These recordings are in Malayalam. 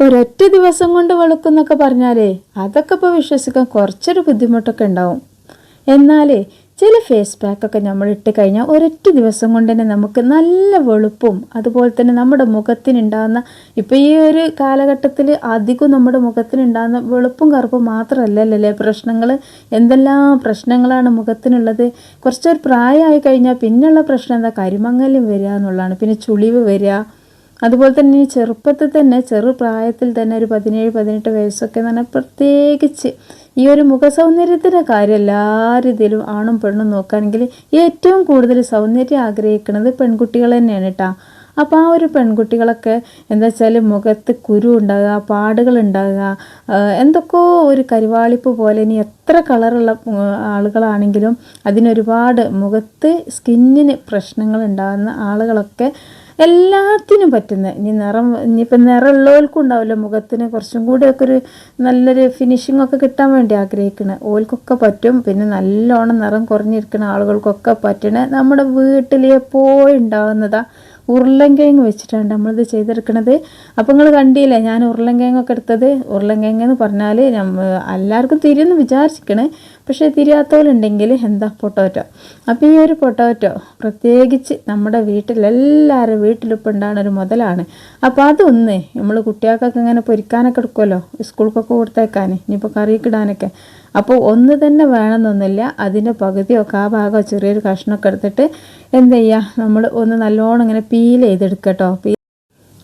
ഒരൊറ്റ ദിവസം കൊണ്ട് വെളുക്കുന്നൊക്കെ പറഞ്ഞാലേ അതൊക്കെ ഇപ്പോൾ വിശ്വസിക്കാൻ കുറച്ചൊരു ബുദ്ധിമുട്ടൊക്കെ ഉണ്ടാവും. എന്നാലേ ചില ഫേസ് പാക്കൊക്കെ നമ്മൾ ഇട്ട് കഴിഞ്ഞാൽ ഒരൊറ്റ ദിവസം കൊണ്ട് തന്നെ നമുക്ക് നല്ല വെളുപ്പും അതുപോലെ തന്നെ നമ്മുടെ മുഖത്തിനുണ്ടാകുന്ന ഇപ്പോൾ ഈ ഒരു കാലഘട്ടത്തിൽ അധികം നമ്മുടെ മുഖത്തിനുണ്ടാകുന്ന വെളുപ്പും കറുപ്പും മാത്രമല്ലല്ലേ പ്രശ്നങ്ങൾ എന്തെല്ലാം പ്രശ്നങ്ങളാണ് മുഖത്തിനുള്ളത്? കുറച്ചൊരു പ്രായമായി കഴിഞ്ഞാൽ പിന്നെയുള്ള പ്രശ്നം എന്താ? കരിമങ്ങലും വരിക എന്നുള്ളതാണ്. പിന്നെ ചുളിവ് വരിക. അതുപോലെ തന്നെ ചെറുപ്പത്തിൽ തന്നെ ചെറുപ്രായത്തിൽ തന്നെ ഒരു പതിനേഴ് പതിനെട്ട് വയസ്സൊക്കെ എന്ന് പറഞ്ഞാൽ പ്രത്യേകിച്ച് ഈ ഒരു മുഖ മുഖസൗന്ദര്യത്തിന്റെ കാര്യം എല്ലാ രീതിയിലും ആണും പെണ്ണും നോക്കുകയാണെങ്കിൽ ഏറ്റവും കൂടുതൽ സൗന്ദര്യം ആഗ്രഹിക്കുന്നത് പെൺകുട്ടികൾ തന്നെയാണ് കേട്ടോ. അപ്പോൾ ആ ഒരു പെൺകുട്ടികളൊക്കെ എന്താ വെച്ചാൽ മുഖത്ത് കുരു ഉണ്ടാകുക പാടുകൾ ഉണ്ടാകുക എന്തൊക്കെയോ ഒരു കരിവാളിപ്പ് പോലെ ഇനി എത്ര കളറുള്ള ആളുകളാണെങ്കിലും അതിനൊരുപാട് മുഖത്ത് സ്കിന്നിന് പ്രശ്നങ്ങൾ ഉണ്ടാകുന്ന ആളുകളൊക്കെ എല്ലാത്തിനും പറ്റുന്ന. ഇനി നിറം ഇനിയിപ്പോൾ നിറമുള്ളവർക്കും ഉണ്ടാവില്ല മുഖത്തിന്. കുറച്ചും കൂടിയൊക്കെ ഒരു നല്ലൊരു ഫിനിഷിംഗ് ഒക്കെ കിട്ടാൻ വേണ്ടി ആഗ്രഹിക്കണ. ഓൽക്കൊക്കെ പറ്റും. പിന്നെ നല്ലോണം നിറം കുറഞ്ഞിരിക്കുന്ന ആളുകൾക്കൊക്കെ പറ്റണേ. നമ്മുടെ വീട്ടിൽ എപ്പോഴും ഉണ്ടാവുന്നതാ ഉരുളൻകിഴങ്ങ് വെച്ചിട്ടാണ് നമ്മളിത് ചെയ്തെടുക്കണത്. അപ്പോൾ നിങ്ങൾ കണ്ടില്ലേ ഞാൻ ഉരുളൻകിഴങ്ങൊക്കെ എടുത്തത്. ഉരുളൻകിഴങ്ങ് എന്ന് പറഞ്ഞാൽ എല്ലാവർക്കും തിരിയെന്ന് വിചാരിച്ചിരിക്കണേ. പക്ഷേ തിരിയാത്തവരുണ്ടെങ്കിൽ എന്താ പൊട്ടോറ്റോ? അപ്പോൾ ഈ ഒരു പൊട്ടോറ്റോ പ്രത്യേകിച്ച് നമ്മുടെ വീട്ടിലെല്ലാവരും വീട്ടിലിപ്പോൾ ഉണ്ടാകുന്ന ഒരു മുതലാണ്. അപ്പോൾ അതൊന്ന് നമ്മൾ കുട്ടികൾക്കൊക്കെ ഇങ്ങനെ പൊരിക്കാനൊക്കെ എടുക്കുമല്ലോ സ്കൂൾക്കൊക്കെ കൊടുത്തേക്കാൻ ഇനിയിപ്പോൾ കറിയൊക്കെ ഇടാനൊക്കെ. അപ്പോൾ ഒന്ന് തന്നെ വേണമെന്നൊന്നുമില്ല. അതിന്റെ പകുതിയോ ആ ഭാഗമോ ചെറിയൊരു കഷ്ണമൊക്കെ എടുത്തിട്ട് എന്ത് ചെയ്യുക നമ്മൾ ഒന്ന് നല്ലോണം ഇങ്ങനെ പീൽ ചെയ്തെടുക്കട്ടോ.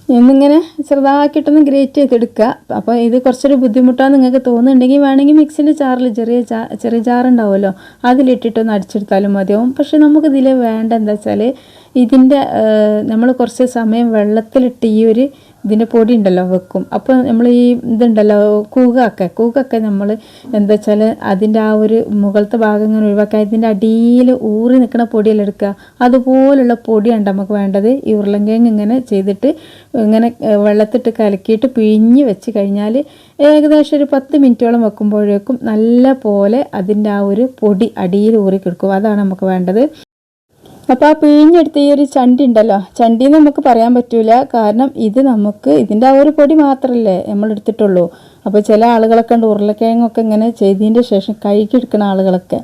എന്നിങ്ങനെ ചെറുതാക്കിയിട്ടൊന്ന് ഗ്രേറ്റ് ചെയ്തെടുക്കുക. അപ്പോൾ ഇത് കുറച്ചൊരു ബുദ്ധിമുട്ടാന്ന് നിങ്ങൾക്ക് തോന്നുന്നുണ്ടെങ്കിൽ വേണമെങ്കിൽ മിക്സിന്റെ ചാറിൽ ചെറിയ ചാ ചെറിയ ചാറുണ്ടാവുമല്ലോ അതിലിട്ടിട്ടൊന്ന് അടിച്ചെടുത്താലും മതിയാവും പക്ഷേ നമുക്കിതിൽ വേണ്ട എന്താ വെച്ചാൽ ഇതിന്റെ നമ്മൾ കുറച്ച് സമയം വെള്ളത്തിലിട്ട് ഈ ഒരു ഇതിന്റെ പൊടി ഉണ്ടല്ലോ വെക്കും. അപ്പോൾ നമ്മൾ ഈ ഇതുണ്ടല്ലോ കൂകൊക്കെ. കൂകൊക്കെ നമ്മൾ എന്താ വെച്ചാൽ അതിന്റെ ആ ഒരു മുകളത്തെ ഭാഗം ഇങ്ങനെ ഒഴിവാക്കുക ഇതിന്റെ അടിയിൽ ഊറി നിൽക്കുന്ന പൊടിയെല്ലാം എടുക്കുക. അതുപോലുള്ള പൊടിയാണ് നമുക്ക് വേണ്ടത്. ഈ ഉരുളൻകിഴങ്ങ് ഇങ്ങനെ ചെയ്തിട്ട് ഇങ്ങനെ വെള്ളത്തിട്ട് കലക്കിയിട്ട് പിഴിഞ്ഞ് വെച്ച് കഴിഞ്ഞാൽ ഏകദേശം ഒരു പത്ത് മിനിറ്റോളം വെക്കുമ്പോഴേക്കും നല്ല പോലെ അതിന്റെ ആ ഒരു പൊടി അടിയിൽ ഊറി കിടക്കും. അതാണ് നമുക്ക് വേണ്ടത്. അപ്പോൾ ആ പിഴിഞ്ഞെടുത്ത ഈ ഒരു ചണ്ടി ഉണ്ടല്ലോ ചണ്ടി നമുക്ക് പറയാൻ പറ്റൂല. കാരണം ഇത് നമുക്ക് ഇതിന്റെ ആ ഒരു പൊടി മാത്രമല്ലേ നമ്മൾ എടുത്തിട്ടുള്ളൂ. അപ്പോൾ ചില ആളുകളൊക്കെ ഉണ്ട് ഉരുളക്കിഴങ്ങൊക്കെ ഇങ്ങനെ ചെയ്തതിന്റെ ശേഷം കഴുകിയെടുക്കുന്ന ആളുകളൊക്കെ.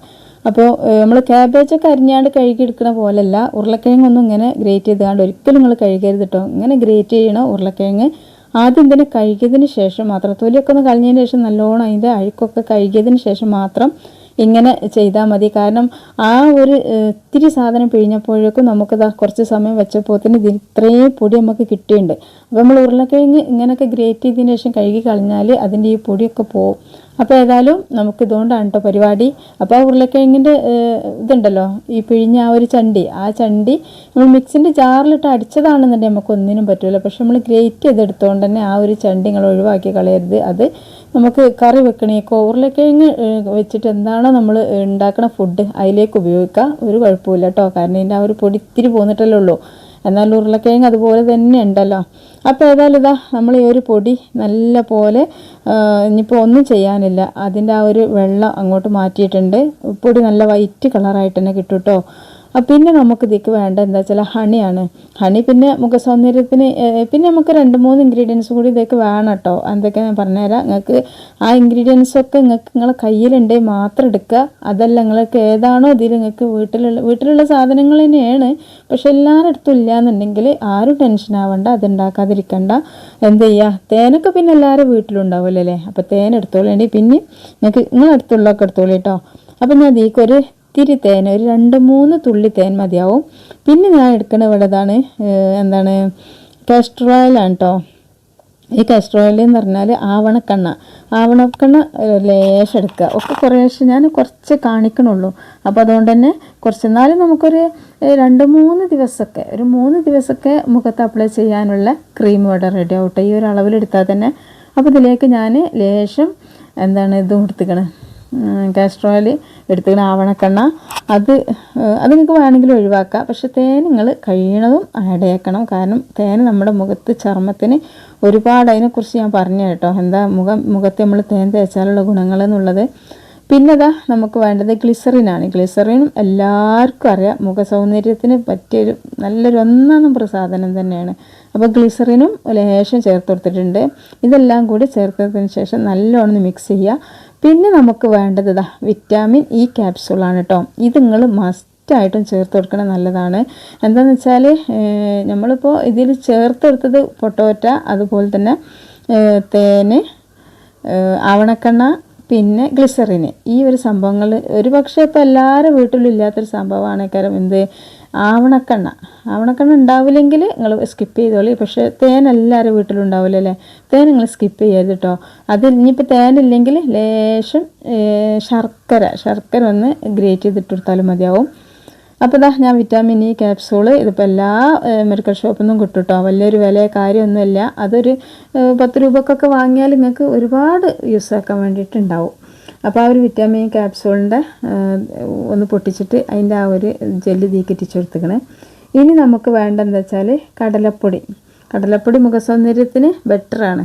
അപ്പോൾ നമ്മൾ ക്യാബേജൊക്കെ അരിഞ്ഞാണ്ട് കഴുകിയെടുക്കുന്ന പോലല്ല ഉരുളക്കിഴങ്ങൊന്നും ഇങ്ങനെ ഗ്രേറ്റ് ചെയ്താണ്ട് ഒരിക്കലും നിങ്ങൾ കഴുകരുത് കേട്ടോ ഇങ്ങനെ ഗ്രേറ്റ് ചെയ്യണം ഉരുളക്കിഴങ്ങ് ആദ്യം തന്നെ കഴുകിയതിന് ശേഷം മാത്രം തൊലിയൊക്കെ ഒന്ന് കളഞ്ഞതിന് ശേഷം നല്ലോണം അതിന്റെ അഴുക്കൊക്കെ കഴുകിയതിന് ശേഷം മാത്രം ഇങ്ങനെ ചെയ്താൽ മതി. കാരണം ആ ഒരു ഇത്തിരി സാധനം പിഴിഞ്ഞപ്പോഴേക്കും നമുക്കത് കുറച്ച് സമയം വെച്ചപ്പോത്തിന് ഇത് ഇത്രയും പൊടി നമുക്ക് കിട്ടിയിട്ടുണ്ട്. അപ്പോൾ നമ്മൾ ഉരുളക്കിഴങ്ങ് ഇങ്ങനെയൊക്കെ ഗ്രേറ്റ് ചെയ്തതിന് ശേഷം കഴുകി കളഞ്ഞാൽ അതിന്റെ ഈ പൊടിയൊക്കെ പോവും. അപ്പോൾ ഏതായാലും നമുക്ക് ഇതുകൊണ്ടാണ് കേട്ടോ പരിപാടി. അപ്പോൾ ആ ഉരുളക്കിഴങ്ങിന്റെ ഇതുണ്ടല്ലോ ഈ പിഴിഞ്ഞ ആ ഒരു ചണ്ടി. ആ ചണ്ടി നമ്മൾ മിക്സിന്റെ ജാറിലിട്ട് അടിച്ചതാണെന്നുണ്ടെങ്കിൽ നമുക്ക് ഒന്നിനും പറ്റില്ല പക്ഷെ നമ്മൾ ഗ്രേറ്റ് ചെയ്തെടുത്തുകൊണ്ട് തന്നെ ആ ഒരു ചണ്ടി നിങ്ങൾ ഒഴിവാക്കി കളയരുത്. അത് നമുക്ക് കറി വെക്കണ ഉരുളക്കിഴങ്ങ് വെച്ചിട്ട് എന്താണോ നമ്മൾ ഉണ്ടാക്കുന്ന ഫുഡ് അതിലേക്ക് ഉപയോഗിക്കുക. ഒരു കുഴപ്പമില്ല കേട്ടോ. കാരണം ഇതിന്റെ ആ ഒരു പൊടി ഇത്തിരി പോന്നിട്ടല്ലേ ഉള്ളൂ. എന്നാൽ ഉരുളക്കിഴങ്ങ് അതുപോലെ തന്നെ ഉണ്ടല്ലോ. അപ്പോൾ ഏതായാലും ഇതാ നമ്മൾ ഈ ഒരു പൊടി നല്ല പോലെ ഇനിയിപ്പോൾ ഒന്നും ചെയ്യാനില്ല. അതിന്റെ ആ ഒരു വെള്ളം അങ്ങോട്ട് മാറ്റിയിട്ടുണ്ട്. പൊടി നല്ല വൈറ്റ് കളറായിട്ട് തന്നെ കിട്ടും കേട്ടോ. പിന്നെ നമുക്ക് ഇതിക്ക് വേണ്ട എന്താ വെച്ചാൽ ഹണിയാണ്. ഹണി പിന്നെ മുഖസൗന്ദര്യത്തിന് പിന്നെ നമുക്ക് രണ്ട് മൂന്ന് ഇൻഗ്രീഡിയൻസ് കൂടി ഇതൊക്കെ വേണം കേട്ടോ എന്തൊക്കെ ഞാൻ പറഞ്ഞുതരാം. നിങ്ങൾക്ക് ആ ഇൻഗ്രീഡിയൻസ് ഒക്കെ നിങ്ങൾക്ക് നിങ്ങളെ കയ്യിലുണ്ടെങ്കിൽ മാത്രം എടുക്കുക. അതല്ല നിങ്ങൾക്ക് ഏതാണോ ഇതിൽ നിങ്ങൾക്ക് വീട്ടിലുള്ള വീട്ടിലുള്ള സാധനങ്ങൾ തന്നെയാണ്. പക്ഷെ എല്ലാവരുടെ അടുത്തും ഇല്ല എന്നുണ്ടെങ്കിൽ ആരും ടെൻഷൻ ആവണ്ട. അത് ഉണ്ടാക്കാതിരിക്കണ്ട. എന്ത് ചെയ്യുക തേനൊക്കെ പിന്നെ എല്ലാവരും വീട്ടിലുണ്ടാവില്ലല്ലേ അപ്പോൾ തേൻ എടുത്തോളേണ്ടി പിന്നെ നിങ്ങൾക്ക് നിങ്ങളടുത്തുള്ളതൊക്കെ എടുത്തോളൂ കേട്ടോ അപ്പം ഞാൻ ഇതിക്കൊരു ഇത്തിരി തേൻ ഒരു രണ്ട് മൂന്ന് തുള്ളി തേൻ മതിയാവും. പിന്നെ ഞാൻ എടുക്കുന്ന ഇവിടെതാണ് എന്താണ് കാസ്റ്റർ ഓയിലാണ് കേട്ടോ ഈ കാസ്റ്റർ ഓയിൽ എന്ന് പറഞ്ഞാൽ ആവണക്കണ്ണ. ആവണക്കണ്ണ ലേശം എടുക്കുക. ഒക്കെ കുറേശ്ശെ ഞാൻ കുറച്ച് കാണിക്കണുള്ളൂ. അപ്പോൾ അതുകൊണ്ട് തന്നെ കുറച്ച് എന്നാലും നമുക്കൊരു രണ്ട് മൂന്ന് ദിവസമൊക്കെ ഒരു മൂന്ന് ദിവസമൊക്കെ മുഖത്ത് അപ്ലൈ ചെയ്യാനുള്ള ക്രീം ഇവിടെ റെഡി ആവട്ടെ. ഈ ഒരു അളവിലെടുത്താൽ തന്നെ. അപ്പോൾ ഇതിലേക്ക് ഞാൻ ലേശം എന്താണ് ഇതും കൊടുത്തിക്കണേ കാസ്റ്റർ ഓയിൽ എടുത്തിങ്ങനെ ആവണക്കെണ്ണ. അത് അത് നിങ്ങൾക്ക് വേണമെങ്കിൽ ഒഴിവാക്കാം. പക്ഷെ തേൻ നിങ്ങൾ കഴിയണതും ആഡ് കാരണം തേൻ നമ്മുടെ മുഖത്ത് ചർമ്മത്തിന് ഒരുപാട് അതിനെക്കുറിച്ച് ഞാൻ പറഞ്ഞു കേട്ടോ. എന്താ മുഖം മുഖത്ത് നമ്മൾ തേൻ തേച്ചാലുള്ള ഗുണങ്ങൾ എന്നുള്ളത്. പിന്നെ അതാ നമുക്ക് വേണ്ടത് ഗ്ലിസറിനാണ് ഗ്ലിസറിനും എല്ലാവർക്കും അറിയാം. മുഖ സൗന്ദര്യത്തിന് പറ്റിയൊരു നല്ലൊരു ഒന്നാം നമ്പർ സാധനം തന്നെയാണ്. അപ്പോൾ ഗ്ലിസറിനും ലേശം ചേർത്ത് കൊടുത്തിട്ടുണ്ട്. ഇതെല്ലാം കൂടി ചേർത്തതിന് ശേഷം നല്ലോണം മിക്സ് ചെയ്യുക. പിന്നെ നമുക്ക് വേണ്ടത് ഇതാ വിറ്റാമിൻ ഇ ക്യാപ്സൂളാണ് കേട്ടോ ഇത് നിങ്ങൾ മസ്റ്റായിട്ടും ചേർത്ത് കൊടുക്കണം നല്ലതാണ്. എന്താണെന്ന് വെച്ചാൽ നമ്മളിപ്പോൾ ഇതിൽ ചേർത്തെടുത്തത് പൊട്ടോറ്റ അതുപോലെ തന്നെ തേന് ആവണക്കണ്ണ പിന്നെ ഗ്ലിസറിന് ഈ ഒരു സംഭവങ്ങൾ ഒരു പക്ഷേ ഇപ്പോൾ എല്ലാവരും വീട്ടിലും ഇല്ലാത്തൊരു സംഭവമാണ്. എന്ത്? ആവണക്കെണ്ണ. ആവണക്കെണ്ണ ഉണ്ടാവില്ലെങ്കിൽ നിങ്ങൾ സ്കിപ്പ് ചെയ്തോളി. പക്ഷേ തേൻ എല്ലാവരും വീട്ടിലുണ്ടാവില്ല അല്ലേ? തേൻ നിങ്ങൾ സ്കിപ്പ് ചെയ്യരുത് കേട്ടോ അത് ഇനിയിപ്പോൾ തേനില്ലെങ്കിൽ ലേശം ശർക്കര. ശർക്കര ഒന്ന് ഗ്രേറ്റ് ചെയ്തിട്ട് കൊടുത്താലും മതിയാവും. അപ്പോൾ ഇതാ ഞാൻ വിറ്റാമിൻ ഇ ക്യാപ്സൂൾ ഇതിപ്പോൾ എല്ലാ മെഡിക്കൽ ഷോപ്പിൽ നിന്നും കിട്ടും കേട്ടോ വലിയൊരു വില കാര്യമൊന്നുമില്ല അതൊരു പത്ത് രൂപക്കൊക്കെ വാങ്ങിയാൽ നിങ്ങൾക്ക് ഒരുപാട് യൂസ് ആക്കാൻ വേണ്ടിയിട്ടുണ്ടാവും അപ്പോൾ ആ ഒരു വിറ്റാമിൻ ക്യാപ്സൂളിന്റെ ഒന്ന് പൊട്ടിച്ചിട്ട് അതിന്റെ ആ ഒരു ജെല്ല് തീക്കിറ്റിച്ച് കൊടുത്തേക്കണേ ഇനി നമുക്ക് വേണ്ട എന്താ വെച്ചാൽ കടലപ്പൊടി. കടലപ്പൊടി മുഖസൗന്ദര്യത്തിന് ബെറ്ററാണ്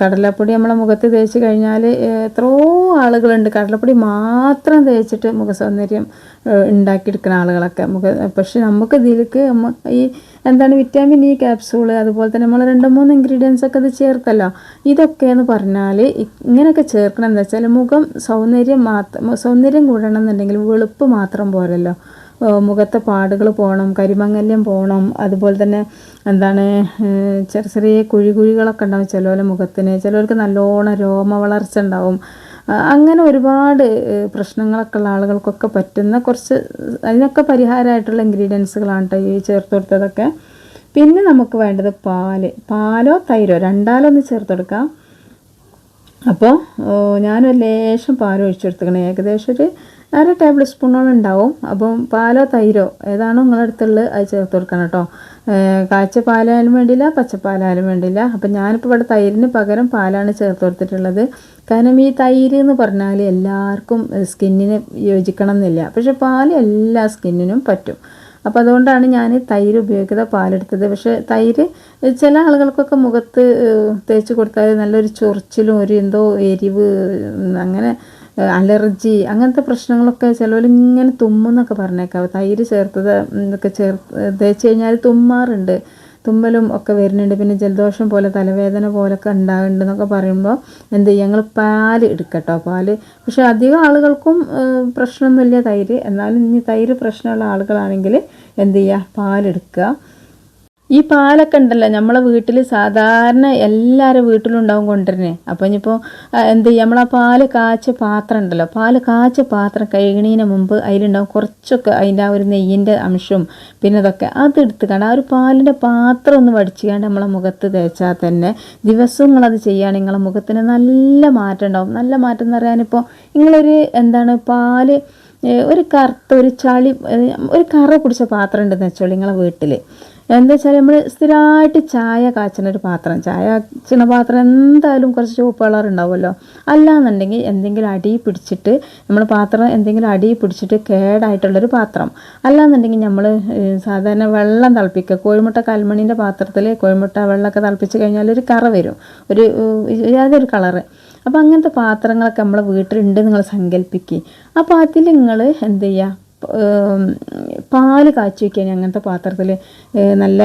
കടലപ്പൊടി നമ്മളെ മുഖത്ത് തേച്ച് കഴിഞ്ഞാൽ എത്രയോ ആളുകളുണ്ട്. കടലപ്പൊടി മാത്രം തേച്ചിട്ട് മുഖസൗന്ദര്യം ഉണ്ടാക്കിയെടുക്കുന്ന ആളുകളൊക്കെ. മുഖ പക്ഷെ നമുക്ക് ഇതിലേക്ക് ഈ എന്താണ് വിറ്റാമിൻ ഇ ക്യാപ്സൂൾ അതുപോലെ തന്നെ നമ്മൾ രണ്ട് മൂന്ന് ഇൻഗ്രീഡിയൻസ് ഒക്കെ ഇത് ചേർത്തല്ലോ. ഇതൊക്കെ എന്ന് പറഞ്ഞാൽ ഇങ്ങനെയൊക്കെ ചേർക്കണം. എന്താ വെച്ചാൽ മുഖം സൗന്ദര്യം മാത്രം സൗന്ദര്യം കൂടണം എന്നുണ്ടെങ്കിൽ വെളുപ്പ് മാത്രം പോരല്ലോ. മുഖത്തെ പാടുകൾ പോകണം കരിമങ്ങല്യം പോകണം അതുപോലെ തന്നെ എന്താണ് ചെറിയ ചെറിയ കുഴി കുഴികളൊക്കെ ഉണ്ടാവും ചിലവരെ മുഖത്തിന്. ചിലവർക്ക് നല്ലോണം രോമ വളർച്ച ഉണ്ടാവും. അങ്ങനെ ഒരുപാട് പ്രശ്നങ്ങളൊക്കെ ഉള്ള ആളുകൾക്കൊക്കെ പറ്റുന്ന കുറച്ച് അതിനൊക്കെ പരിഹാരമായിട്ടുള്ള ഇൻഗ്രീഡിയൻസുകളാണ് കേട്ടോ ഈ ചേർത്ത് കൊടുത്തതൊക്കെ. പിന്നെ നമുക്ക് വേണ്ടത് പാൽ. പാലോ തൈരോ രണ്ടാലോ ഒന്ന് ചേർത്ത് കൊടുക്കാം. അപ്പോൾ ഞാനൊരു ലേശം കൊടുത്തേക്കണേ ഏകദേശം ഒരു അര ടേബിൾ സ്പൂണോളം ഉണ്ടാവും. അപ്പം പാലോ തൈരോ ഏതാണോ നിങ്ങളുടെ അടുത്തുള്ളത് അത് ചേർത്ത് കൊടുക്കണം കേട്ടോ. കാഴ്ച പാലായാലും വേണ്ടിയില്ല പച്ചപ്പാലായാലും വേണ്ടിയില്ല. അപ്പം ഞാനിപ്പോൾ ഇവിടെ തൈരിന് പകരം പാലാണ് ചേർത്ത് കൊടുത്തിട്ടുള്ളത്. കാരണം ഈ തൈര് എന്ന് പറഞ്ഞാൽ എല്ലാവർക്കും സ്കിന്നിന് യോജിക്കണം എന്നില്ല. പക്ഷെ പാൽ എല്ലാ സ്കിന്നിനും പറ്റും. അപ്പോൾ അതുകൊണ്ടാണ് ഞാൻ തൈര് ഉപയോഗിക്കുന്നത് പാലെടുത്തത്. പക്ഷേ തൈര് ചില ആളുകൾക്കൊക്കെ മുഖത്ത് തേച്ച് കൊടുത്താൽ നല്ലൊരു ചൊറിച്ചിലും ഒരു എന്തോ എരിവ് അങ്ങനെ അലർജി അങ്ങനത്തെ പ്രശ്നങ്ങളൊക്കെ ചിലവർ ഇങ്ങനെ തുമ്മുന്നൊക്കെ പറഞ്ഞേക്കാം. തൈര് ചേർത്തത് ഇതൊക്കെ ചേർത്ത് തേച്ച് കഴിഞ്ഞാൽ തുമ്മാറുണ്ട്. തുമ്മലും ഒക്കെ വരുന്നുണ്ട്. പിന്നെ ജലദോഷം പോലെ തലവേദന പോലൊക്കെ ഉണ്ടാകുന്നുണ്ട് എന്നൊക്കെ പറയുമ്പോൾ എന്ത് ചെയ്യുക ഞങ്ങൾ പാൽ എടുക്കട്ടോ പാൽ പക്ഷേ അധികം ആളുകൾക്കും പ്രശ്നമൊന്നുമില്ല തൈര്. എന്നാലും ഇനി തൈര് പ്രശ്നമുള്ള ആളുകളാണെങ്കിൽ എന്ത് ചെയ്യുക പാലെടുക്കുക ഈ പാലൊക്കെ ഉണ്ടല്ലോ നമ്മളെ വീട്ടിൽ സാധാരണ എല്ലാവരും വീട്ടിലും ഉണ്ടാവും കൊണ്ടുവരുന്നേ. അപ്പോൾ ഇനിയിപ്പോൾ എന്ത് ചെയ്യുക നമ്മളാ പാൽ കാച്ച പാത്രം ഉണ്ടല്ലോ പാൽ കാച്ച പാത്രം കഴുകണീന് മുമ്പ് അതിലുണ്ടാവും കുറച്ചൊക്കെ അതിന്റെ ആ ഒരു നെയ്യിന്റെ അംശവും പിന്നെ ഇതൊക്കെ. അതെടുത്ത് കണ്ട ആ ഒരു പാലിന്റെ പാത്രം ഒന്ന് വടിച്ചുകൊണ്ട് നമ്മളെ മുഖത്ത് തേച്ചാൽ തന്നെ ദിവസവും നിങ്ങളത് ചെയ്യുകയാണെങ്കിൽ നിങ്ങളെ മുഖത്തിന് നല്ല മാറ്റം ഉണ്ടാവും. നല്ല മാറ്റം എന്ന് പറയാനിപ്പോൾ നിങ്ങളൊരു എന്താണ് പാൽ ഒരു കറുത്ത ഒരു ചളി ഒരു കറ പിടിച്ച പാത്രം ഉണ്ടെന്ന് വെച്ചോളൂ നിങ്ങളെ വീട്ടിൽ എന്താ വെച്ചാൽ നമ്മൾ സ്ഥിരമായിട്ട് ചായ കാച്ചുന്ന ഒരു പാത്രം ചായ കാച്ചുന്ന പാത്രം എന്തായാലും കുറച്ച് ചുവപ്പ് കളർ ഉണ്ടാവുമല്ലോ. അല്ലാന്നുണ്ടെങ്കിൽ എന്തെങ്കിലും അടി പിടിച്ചിട്ട് നമ്മൾ പാത്രം എന്തെങ്കിലും അടി പിടിച്ചിട്ട് കേടായിട്ടുള്ളൊരു പാത്രം. അല്ലാന്നുണ്ടെങ്കിൽ നമ്മൾ സാധാരണ വെള്ളം തിളപ്പിക്കുക. കോഴിമുട്ട കൽമണീന്റെ പാത്രത്തിൽ കോഴിമുട്ട വെള്ളമൊക്കെ തിളപ്പിച്ച് കഴിഞ്ഞാൽ ഒരു കറ വരും. ഒരു യാതൊരു കളറ്. അപ്പോൾ അങ്ങനത്തെ പാത്രങ്ങളൊക്കെ നമ്മളെ വീട്ടിലുണ്ട് നിങ്ങൾ സങ്കല്പിക്കുക അപ്പോൾ അതിൽ നിങ്ങൾ എന്ത് ചെയ്യുക? പാൽ കാച്ചി വയ്ക്കാൻ അങ്ങനത്തെ പാത്രത്തിൽ നല്ല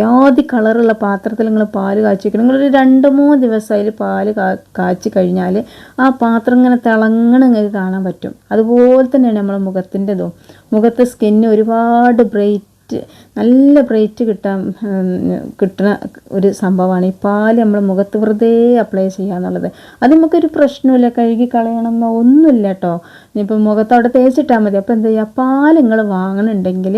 യാതി കളറുള്ള പാത്രത്തിൽ നിങ്ങൾ പാൽ കാച്ചി വയ്ക്കണം നിങ്ങളൊരു രണ്ട് മൂന്ന് ദിവസം അതിൽ കാ കാച്ചി കഴിഞ്ഞാൽ ആ പാത്രം ഇങ്ങനെ തിളങ്ങണ നിങ്ങൾക്ക് കാണാൻ പറ്റും. അതുപോലെ തന്നെയാണ് നമ്മളെ മുഖത്തിന്റെതും. മുഖത്തെ സ്കിന്ന് ഒരുപാട് ബ്രൈറ്റ് നല്ല ബ്രൈറ്റ് കിട്ടാൻ കിട്ടുന്ന ഒരു സംഭവമാണ് ഈ പാൽ നമ്മൾ മുഖത്ത് വെറുതെ അപ്ലൈ ചെയ്യുക എന്നുള്ളത് അത് നമുക്കൊരു പ്രശ്നമില്ല. കഴുകി കളയണമെന്നോ ഒന്നുമില്ല കേട്ടോ ഇനിയിപ്പോൾ മുഖത്തവിടെ തേച്ചിട്ടാൽ മതി. അപ്പോൾ എന്താ ചെയ്യുക? പാൽ നിങ്ങൾ വാങ്ങണമെന്നുണ്ടെങ്കിൽ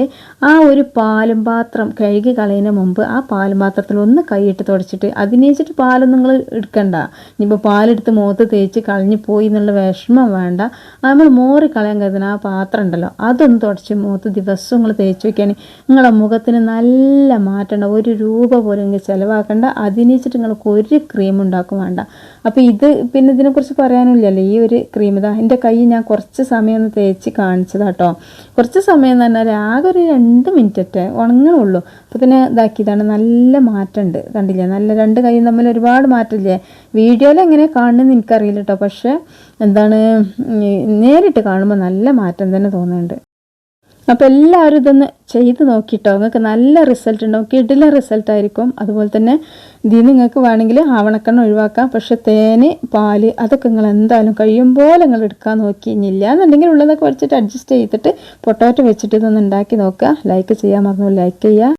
ആ ഒരു പാലും പാത്രം കഴുകി കളയുന്ന മുമ്പ് ആ പാലും പാത്രത്തിൽ ഒന്ന് കൈയിട്ട് തുടച്ചിട്ട് അതിനേച്ചിട്ട് പാലൊന്നും നിങ്ങൾ എടുക്കണ്ട. ഇനിയിപ്പോൾ പാലെടുത്ത് മുഖത്ത് തേച്ച് കളഞ്ഞു പോയി എന്നുള്ള വിഷമം വേണ്ട. നമ്മൾ മോറി കളയാൻ കരുതുന്ന ആ പാത്രം ഉണ്ടല്ലോ അതൊന്ന് തുടച്ച് മുഖത്ത് ദിവസവും നിങ്ങൾ തേച്ച് വയ്ക്കുകയാണെങ്കിൽ നിങ്ങളുടെ മുഖത്തിന് നല്ല മാറ്റേണ്ട ഒരു രൂപ പോലും നിങ്ങൾ ചിലവാക്കണ്ട. അതിനേച്ചിട്ട് നിങ്ങൾക്ക് ഒരു ക്രീം ഉണ്ടാക്കും വേണ്ട. അപ്പോൾ ഇത് പിന്നെ ഇതിനെക്കുറിച്ച് പറയാനില്ലല്ലോ. ഈ ഒരു ക്രീം ഇതാ എന്റെ കൈ ഞാൻ കുറച്ച് കുറച്ച് സമയം ഒന്ന് തേച്ച് കാണിച്ചതാട്ടോ. കുറച്ച് സമയം എന്ന് പറഞ്ഞാൽ ആകെ ഒരു രണ്ട് മിനിറ്റത്തെ ഉണങ്ങണുള്ളൂ. അപ്പോൾ തന്നെ ഇതാക്കിയതാണ് നല്ല മാറ്റമുണ്ട്. കണ്ടില്ലേ? നല്ല രണ്ട് കൈയും തമ്മിൽ ഒരുപാട് മാറ്റമില്ലേ? വീഡിയോയിൽ എങ്ങനെ കാണുന്നതെന്ന് എനിക്കറിയില്ല കേട്ടോ പക്ഷേ എന്താണ് നേരിട്ട് കാണുമ്പോൾ നല്ല മാറ്റം തന്നെ തോന്നുന്നുണ്ട്. അപ്പോൾ എല്ലാവരും ഇതൊന്ന് ചെയ്ത് നോക്കിയിട്ടോ നിങ്ങൾക്ക് നല്ല റിസൾട്ട് ഉണ്ടാവും കിടില റിസൾട്ടായിരിക്കും അതുപോലെ തന്നെ ഇതിൽ നിങ്ങൾക്ക് വേണമെങ്കിൽ ആവണക്കെണ്ണ ഒഴിവാക്കാം. പക്ഷെ തേന് പാൽ അതൊക്കെ നിങ്ങൾ എന്തായാലും പോലെ നിങ്ങൾ എടുക്കാൻ നോക്കി ഇല്ല എന്നുണ്ടെങ്കിൽ ഉള്ളതൊക്കെ വെച്ചിട്ട് അഡ്ജസ്റ്റ് ചെയ്തിട്ട് പൊട്ടോറ്റ വെച്ചിട്ട് ഇതൊന്ന് ഉണ്ടാക്കി നോക്കുക. ലൈക്ക് ചെയ്യാൻ മറന്നു ലൈക്ക് ചെയ്യുക.